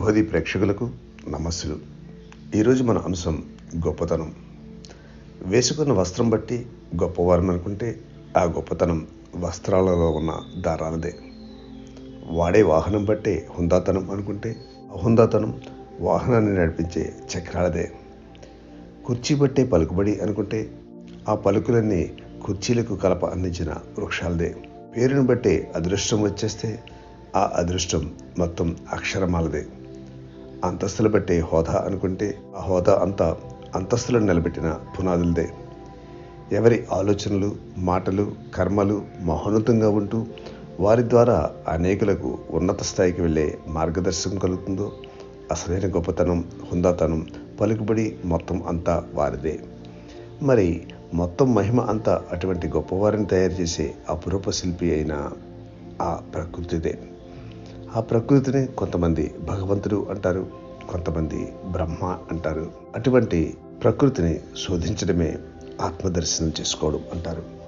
బోధి ప్రేక్షకులకు నమస్సులు. ఈరోజు మన అంశం గొప్పతనం. వేసుకున్న వస్త్రం బట్టి గొప్పవారం అనుకుంటే ఆ గొప్పతనం వస్త్రాలలో ఉన్న దారాలదే వాడే వాహనం బట్టే హుందాతనం అనుకుంటే హుందాతనం వాహనాన్ని నడిపించే చక్రాలదే. కుర్చీ బట్టే పలుకుబడి అనుకుంటే ఆ పలుకులన్నీ కుర్చీలకు కలప అందించిన వృక్షాలదే. పేరును బట్టే అదృష్టం వచ్చేస్తే ఆ అదృష్టం మొత్తం అక్షరమాలదే. అంతస్తులు పెట్టే హోదా అనుకుంటే ఆ హోదా అంతా అంతస్తులను నిలబెట్టిన పునాదులదే. ఎవరి ఆలోచనలు మాటలు కర్మలు మహోన్నతంగా ఉంటూ వారి ద్వారా అనేకులకు ఉన్నత స్థాయికి వెళ్ళే మార్గదర్శకం కలుగుతుందో అసలైన గొప్పతనం హుందాతనం పలుకుబడి మొత్తం అంతా వారిదే. మరి మొత్తం మహిమ అంతా అటువంటి గొప్పవారిని తయారు చేసే అపురూప శిల్పి అయిన ఆ ప్రకృతిదే. ఆ ప్రకృతిని కొంతమంది భగవంతుడు అంటారు కొంతమంది బ్రహ్మ అంటారు. అటువంటి ప్రకృతిని శోధించడమే ఆత్మదర్శనం చేసుకోవడం అంటారు.